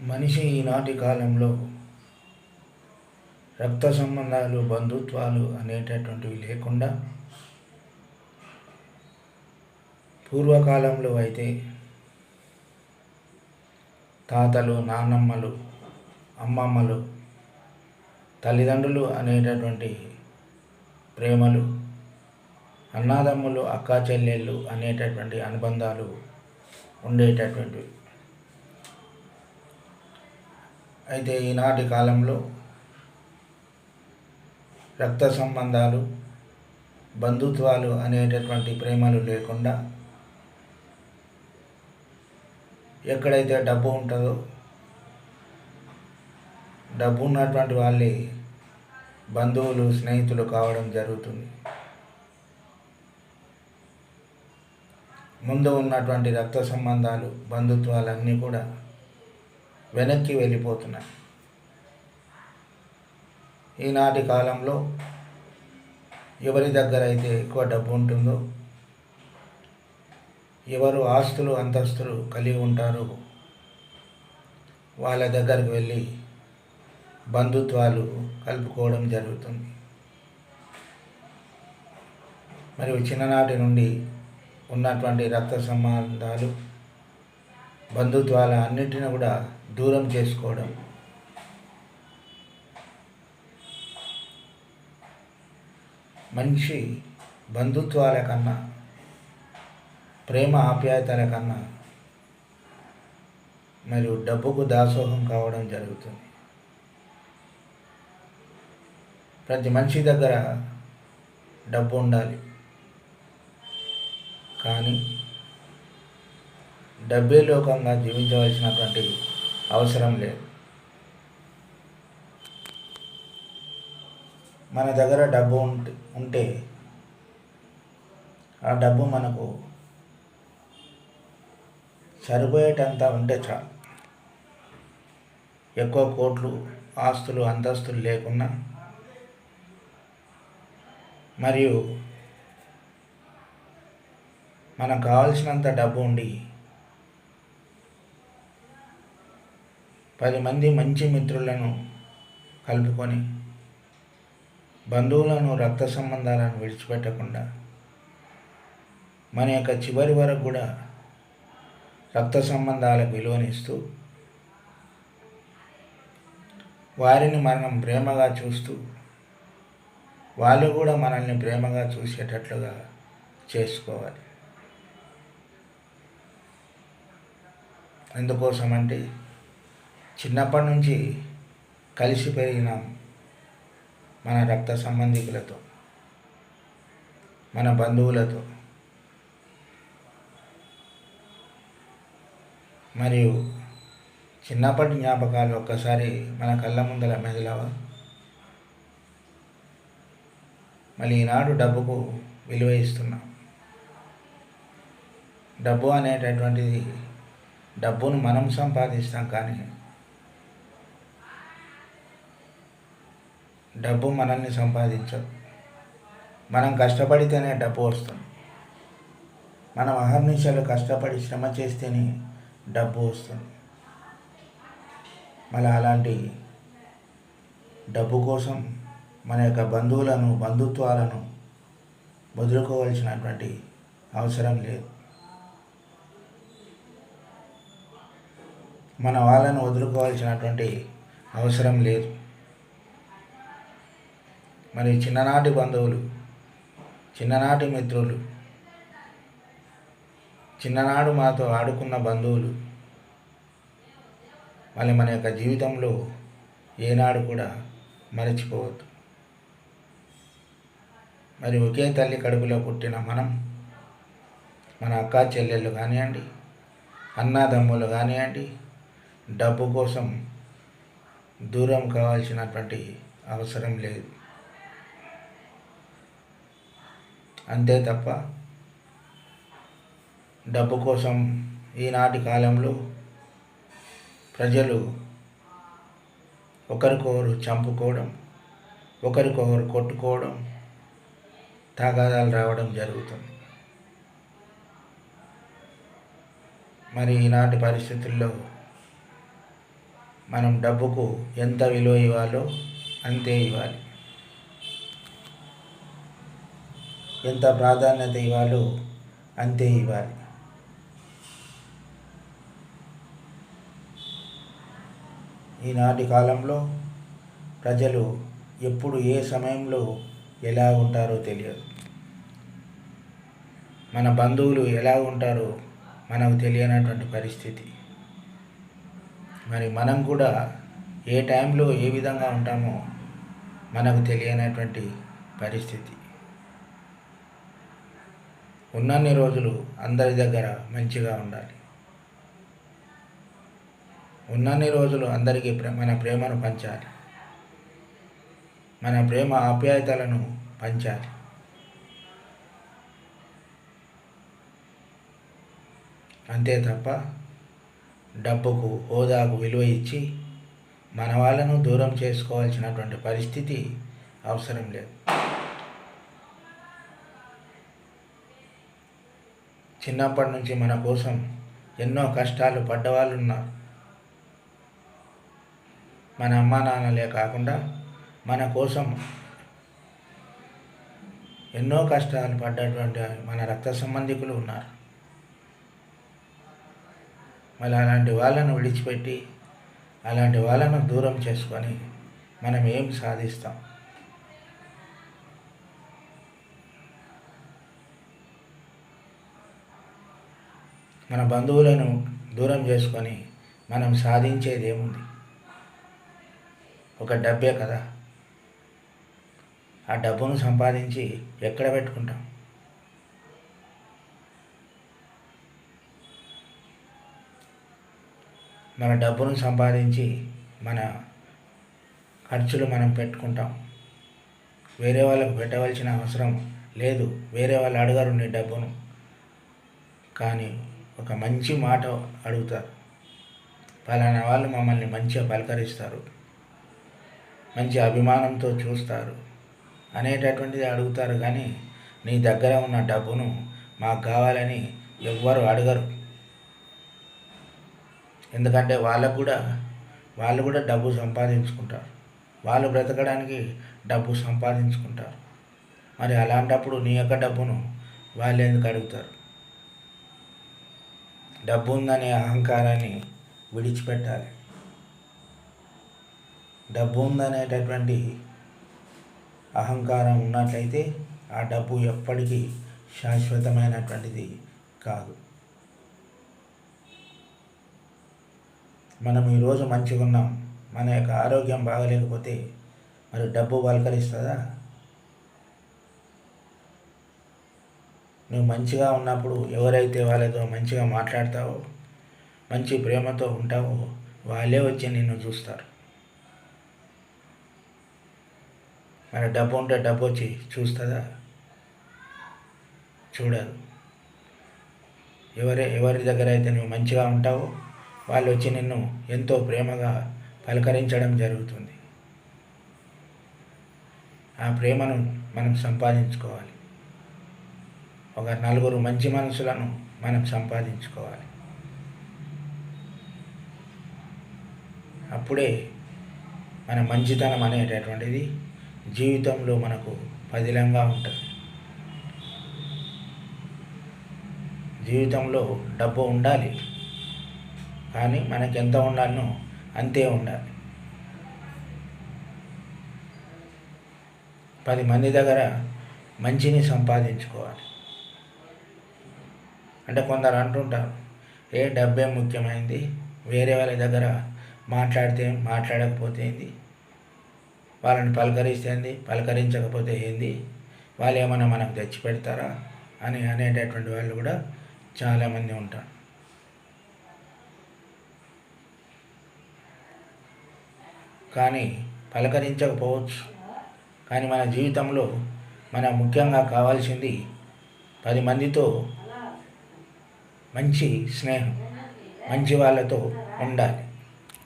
మనిషి ఈనాటి కాలంలో రక్త సంబంధాలు బంధుత్వాలు అనేటటువంటివి లేకుండా పూర్వకాలంలో అయితే తాతలు నాన్నమ్మలు అమ్మమ్మలు తల్లిదండ్రులు అనేటటువంటి ప్రేమలు అన్నాదమ్ములు అక్కా చెల్లెళ్ళు అనేటటువంటి అనుబంధాలు ఉండేటటువంటివి. అయితే ఈనాటి కాలంలో రక్త సంబంధాలు బంధుత్వాలు అనేటటువంటి ప్రేమలు లేకుండా ఎక్కడైతే డబ్బు ఉంటుందో డబ్బు ఉన్నటువంటి వాళ్ళే బంధువులు స్నేహితులు కావడం జరుగుతుంది. ముందు ఉన్నటువంటి రక్త సంబంధాలు బంధుత్వాలన్నీ కూడా వెనక్కి వెళ్ళిపోతున్నాయి ఈనాటి కాలంలో ఎవరి దగ్గర అయితే ఎక్కువ డబ్బు ఉంటుందో ఎవరు ఆస్తులు అంతస్తులు కలిగి ఉంటారో వాళ్ళ దగ్గరికి వెళ్ళి బంధుత్వాలు కలుపుకోవడం జరుగుతుంది. మరియు చిన్ననాటి నుండి ఉన్నటువంటి రక్త సంబంధాలు బంధుత్వాల అన్నిటిని కూడా దూరం చేసుకోవడం. మంచి బంధుత్వాల కన్నా ప్రేమ ఆప్యాయతల కన్నా మరియు డబ్బుకు దాసోహం కావడం జరుగుతుంది. ప్రతి మనిషి దగ్గర డబ్బు ఉండాలి. కానీ డబ్బే లోకంగా జీవించవలసినటువంటి అవసరం లేదు. మన దగ్గర డబ్బు ఉంటే ఉంటే ఆ డబ్బు మనకు సరిపోయేటంత ఉంటే చాలు. ఎక్కువ కోట్లు ఆస్తులు అంతస్తులు లేకున్నా మరియు మనకు కావాల్సినంత డబ్బు ఉండి పది మంది మంచి మిత్రులను కలుపుకొని బంధువులను రక్త సంబంధాలను విడిచిపెట్టకుండా మన యొక్క చివరి వరకు కూడా రక్త సంబంధాలకు విలువనిస్తూ వారిని మనం ప్రేమగా చూస్తూ వాళ్ళు కూడా మనల్ని ప్రేమగా చూసేటట్లుగా చేసుకోవాలి. ఎందుకోసమంటే చిన్నప్పటి నుంచి కలిసి పెరిగినాం మన రక్త సంబంధికులతో మన బంధువులతో మరియు చిన్నప్పటి జ్ఞాపకాలు ఒక్కసారి మన కళ్ళ ముందర మెదలవా. మళ్ళీ ఈనాడు డబ్బుకు విలువ ఇస్తున్నాం. డబ్బు అనేటటువంటిది డబ్బును మనం సంపాదిస్తాం కానీ డబ్బు మనల్ని సంపాదించదు. మనం కష్టపడితేనే డబ్బు వస్తుంది. మనం అహర్నిశలు కష్టపడి శ్రమ చేస్తేనే డబ్బు వస్తుంది. మళ్ళీ అలాంటి డబ్బు కోసం మన యొక్క బంధువులను బంధుత్వాలను వదులుకోవాల్సినటువంటి అవసరం లేదు. మన వాళ్ళను వదులుకోవాల్సినటువంటి అవసరం లేదు. మరి చిన్ననాటి బంధువులు చిన్ననాటి మిత్రులు చిన్ననాడు మాతో ఆడుకున్న బంధువులు మళ్ళీ మన యొక్క జీవితంలో ఏనాడు కూడా మరచిపోవద్దు. మరి ఒకే తల్లి కడుపులో పుట్టిన మనం మన అక్క చెల్లెళ్ళు కానివ్వండి అన్నదమ్ములు కానివ్వండి డబ్బు కోసం దూరం కావాల్సినటువంటి అవసరం లేదు. అంతే తప్ప డబ్బు కోసం ఈనాటి కాలంలో ప్రజలు ఒకరికొకరు చంపుకోవడం ఒకరికొకరు కొట్టుకోవడం తగాదాలు రావడం జరుగుతుంది. మరి ఈనాటి పరిస్థితుల్లో మనం డబ్బుకు ఎంత విలువ ఇవ్వాలో అంతే ఇవ్వాలి. ఎంత ప్రాధాన్యత ఇవ్వాలో అంతే ఇవ్వాలి. ఈనాటి కాలంలో ప్రజలు ఎప్పుడు ఏ సమయంలో ఎలా ఉంటారో తెలియదు. మన బంధువులు ఎలా ఉంటారో మనకు తెలియనటువంటి పరిస్థితి. మరి మనం కూడా ఏ టైంలో ఏ విధంగా ఉంటామో మనకు తెలియనటువంటి పరిస్థితి. ఉన్నన్ని రోజులు అందరి దగ్గర మంచిగా ఉండాలి. ఉన్నన్ని రోజులు అందరికీ మన ప్రేమను పంచాలి. మన ప్రేమ ఆప్యాయతలను పంచాలి. అంతే తప్ప డబ్బుకు హోదాకు విలువ ఇచ్చి మన వాళ్ళను దూరం చేసుకోవాల్సినటువంటి పరిస్థితి అవసరం లేదు. చిన్నప్పటి నుంచి మన కోసం ఎన్నో కష్టాలు పడ్డవాళ్ళు ఉన్నారు మన అమ్మా నాన్నలే కాకుండా మన కోసం ఎన్నో కష్టాలు పడ్డటువంటి మన రక్త సంబంధికులు ఉన్నారు. మళ్ళీ అలాంటి వాళ్ళను విడిచిపెట్టి అలాంటి వాళ్ళను దూరం చేసుకొని మనం ఏం సాధిస్తాం? మన బంధువులను దూరం చేసుకొని మనం సాధించేది ఏముంది ఒక డబ్బే కదా. ఆ డబ్బును సంపాదించి ఎక్కడ పెట్టుకుంటాం? మన డబ్బును సంపాదించి మన ఖర్చులు మనం పెట్టుకుంటాం. వేరే వాళ్ళకు పెట్టవలసిన అవసరం లేదు. వేరే వాళ్ళు అడగరు నీ డబ్బును. కానీ ఒక మంచి మాట అడుగుతారు. పలానా వాళ్ళు మమ్మల్ని మంచిగా పలకరిస్తారు. మంచి అభిమానంతో చూస్తారు. అనేటటువంటిది అడుగుతారు కానీ నీ దగ్గర ఉన్న డబ్బును మాకు కావాలని ఎవ్వరు అడగరు. ఎందుకంటే వాళ్ళకు కూడా వాళ్ళు కూడా డబ్బు సంపాదించుకుంటారు. వాళ్ళు బ్రతకడానికి డబ్బు సంపాదించుకుంటారు. మరి అలాంటప్పుడు నీ యొక్క డబ్బును వాళ్ళు ఎందుకు అడుగుతారు? డబ్బు ఉందనే అహంకారాన్ని విడిచిపెట్టాలి. డబ్బు ఉందనేటటువంటి అహంకారం ఉన్నట్లయితే ఆ డబ్బు ఎప్పటికీ శాశ్వతమైనటువంటిది కాదు. మనం ఈరోజు మంచిగా ఉన్నాం మన యొక్క ఆరోగ్యం బాగలేకపోతే మరి డబ్బు పలకరిస్తుందా? నువ్వు మంచిగా ఉన్నప్పుడు ఎవరైతే వాళ్ళతో మంచిగా మాట్లాడతావో మంచి ప్రేమతో ఉంటావో వాళ్ళే వచ్చి నిన్ను చూస్తారు. మరి డబ్బు ఉంటే డబ్బు వచ్చి చూస్తుందా చూడదు. ఎవరి ఎవరి దగ్గర అయితే నువ్వు మంచిగా ఉంటావో వాళ్ళు వచ్చి నిన్ను ఎంతో ప్రేమగా పలకరించడం జరుగుతుంది. ఆ ప్రేమను మనం సంపాదించుకోవాలి. ఒక నలుగురు మంచి మనసులను మనం సంపాదించుకోవాలి. అప్పుడే మన మంచితనం అనేటటువంటిది జీవితంలో మనకు పదిలంగా ఉంటుంది. జీవితంలో డబ్బు ఉండాలి. కానీ మనకి ఎంత ఉండాలనో అంతే ఉండాలి. పది మంది దగ్గర మంచిని సంపాదించుకోవాలి. అంటే కొందరు అంటుంటారు ఏ డబ్బే ముఖ్యమైంది? వేరే వాళ్ళ దగ్గర మాట్లాడితే మాట్లాడకపోతే ఏంది? వాళ్ళని పలకరిస్తే ఏంది? పలకరించకపోతే ఏంది? వాళ్ళు ఏమైనా మనకు తెచ్చి పెడతారా? అని అనేటటువంటి వాళ్ళు కూడా చాలామంది ఉంటారు. కానీ పలకరించకపోవచ్చు. కానీ మన జీవితంలో మన ముఖ్యంగా కావాల్సింది పది మందితో మంచి స్నేహం మంచి వాళ్ళతో ఉండాలి.